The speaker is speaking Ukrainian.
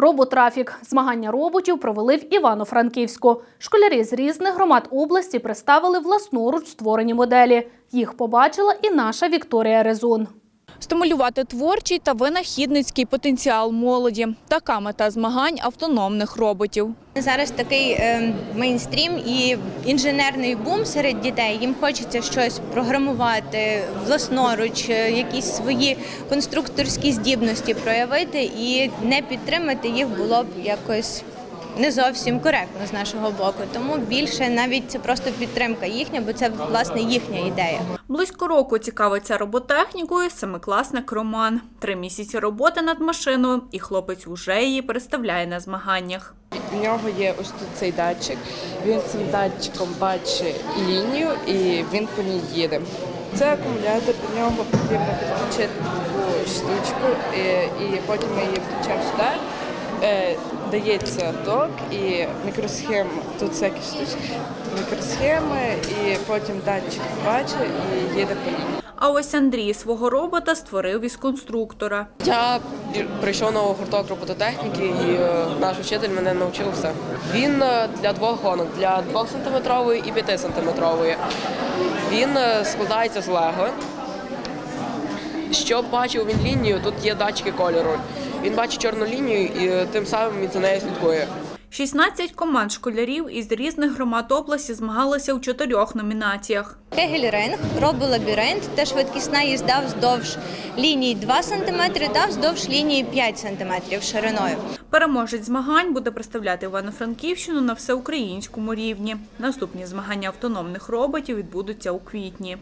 Роботрафік. Змагання роботів провели в Івано-Франківську. Школярі з різних громад області представили власноруч створені моделі. Їх побачила і наша Вікторія Резун. Стимулювати творчий та винахідницький потенціал молоді. Така мета змагань автономних роботів. Зараз такий е, мейнстрім і інженерний бум серед дітей. Їм хочеться щось програмувати власноруч, е, якісь свої конструкторські здібності проявити і не підтримати їх було б якось. Не зовсім коректно з нашого боку, тому більше навіть це просто підтримка їхня, бо це власне їхня ідея. Близько року цікавиться роботехнікою семикласник Роман. Три місяці роботи над машиною, і хлопець уже її представляє на змаганнях. У нього є ось тут цей датчик. Він цим датчиком бачить лінію і він по ній їде. Це акумулятор, до нього потрібно підключити таку штучку, і, і потім ми її включаємо сюди. Е, дається ток і мікросхема, тут всякі штучки, мікросхеми, і потім датчик бачить і їде по ній. А ось Андрій свого робота створив із конструктора. Я прийшов на гурток робототехніки, і е, наш вчитель мене навчив все. Він е, для двох гонок, для 2 сантиметрової і 5 сантиметрової. Він е, складається з лего. Щоб бачив він лінію, тут є датчики кольору. Він бачить чорну лінію і е, тим самим він за нею слідкує. 16 команд школярів із різних громад області змагалися у чотирьох номінаціях. Кегель-ринг, роболабіринт та швидкісна їзда вздовж лінії 2 см та вздовж лінії 5 см шириною. Переможець змагань буде представляти Івано-Франківщину на всеукраїнському рівні. Наступні змагання автономних роботів відбудуться у квітні.